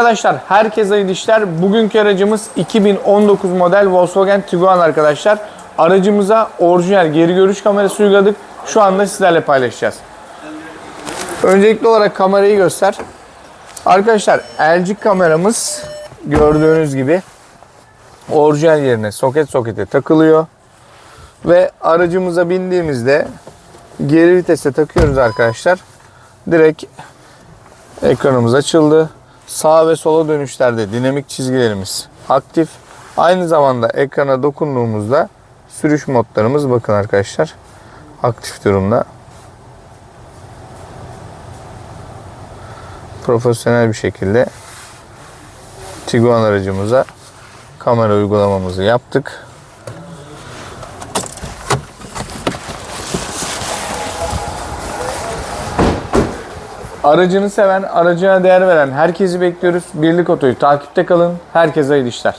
Arkadaşlar herkese hayırlı işler. Bugünkü aracımız 2019 model Volkswagen Tiguan arkadaşlar. Aracımıza orijinal geri görüş kamerası uyguladık. Şu anda sizlerle paylaşacağız. Öncelikli olarak kamerayı göster. Arkadaşlar LG kameramız gördüğünüz gibi orijinal yerine soket sokete takılıyor. Ve aracımıza bindiğimizde geri vitese takıyoruz arkadaşlar. Direkt ekranımız açıldı. Sağ ve sola dönüşlerde dinamik çizgilerimiz aktif. Aynı zamanda ekrana dokunduğumuzda sürüş modlarımız bakın arkadaşlar aktif durumda. Profesyonel bir şekilde Tiguan aracımıza kamera uygulamamızı yaptık. Aracını seven, aracına değer veren herkesi bekliyoruz. Birlik Oto'yu takipte kalın. Herkese hayırlı işler.